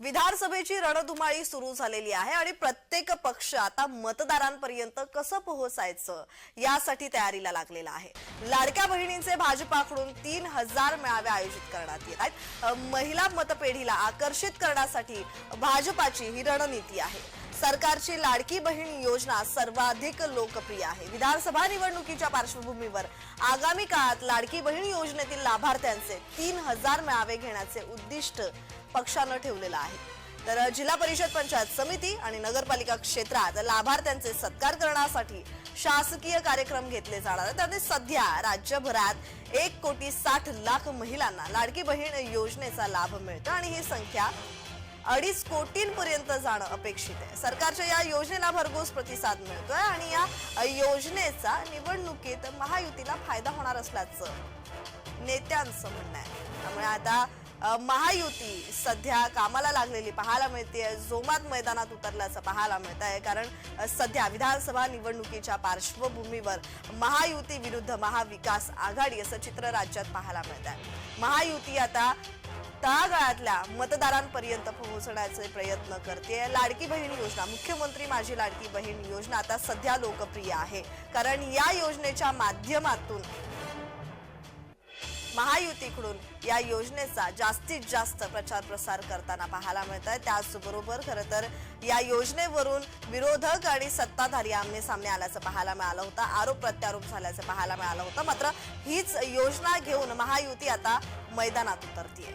विधानसभेची रणधुमाळी सुरू झालेली आहे आणि प्रत्येक पक्ष आता मतदारांपर्यंत कसं पोहोचायचं यासाठी तयारीला लागलेला आहे. लाडक्या बहिणींचे भाजपाकडून तीन हजार मेळावे आयोजित करण्यात येत आहेत. महिला मतपेढीला आकर्षित करण्यासाठी भाजपाची ही रणनीती आहे. सरकारची लाडकी बहीण योजना सर्वाधिक लोकप्रिय आहे. विधानसभा निवडणुकीच्या पार्श्वभूमीवर आगामी काळात लाडकी बहीण योजनेतील लाभार्थ्यांचे तीन हजार मेळावे घेण्याचे उद्दिष्ट पक्षानं ठेवलेलं आहे. तर जिल्हा परिषद पंचायत समिती आणि नगरपालिका क्षेत्रात लाभार्थ्यांचे सत्कार करण्यासाठी शासकीय कार्यक्रम घेतले जाणार आहेत. आणि सध्या राज्यभरात एक कोटी साठ लाख महिलांना लाडकी बहीण योजनेचा लाभ मिळतो आणि ही संख्या अडीच कोटींपर्यंत जाणं अपेक्षित आहे. सरकारच्या या योजनेला भरघोस प्रतिसाद मिळतोय आणि या योजनेचा निवडणुकीत महायुतीला फायदा होणार असल्याचं नेत्यांचं म्हणणं आहे. त्यामुळे आता महायुती सध्या कामाला लागलेली पाहायला मिळते जोमात मैदानात उतरल्याचं पाहायला मिळत आहे. कारण सध्या विधानसभा निवडणुकीच्या पार्श्वभूमीवर महायुती विरुद्ध महाविकास आघाडी असं चित्र राज्यात पाहायला मिळत आहे. महायुती आता तळागाळातल्या मतदारांपर्यंत पोहोचण्याचे प्रयत्न करते लाडकी बहीण योजना मुख्यमंत्री माझी लाडकी बहीण योजना आता सध्या लोकप्रिय आहे. कारण या योजनेच्या माध्यमातून महायुतीकडून या योजनेचा जास्तीत जास्त प्रचार प्रसार करताना पाहायला मिळत आहे. त्याचबरोबर खरं तर या योजनेवरून विरोधक आणि सत्ताधारी आमने सामने आल्याचं पाहायला मिळालं होतं. आरोप प्रत्यारोप झाल्याचं पाहायला मिळालं होतं. मात्र हीच योजना घेऊन महायुती आता मैदानात उतरतीये.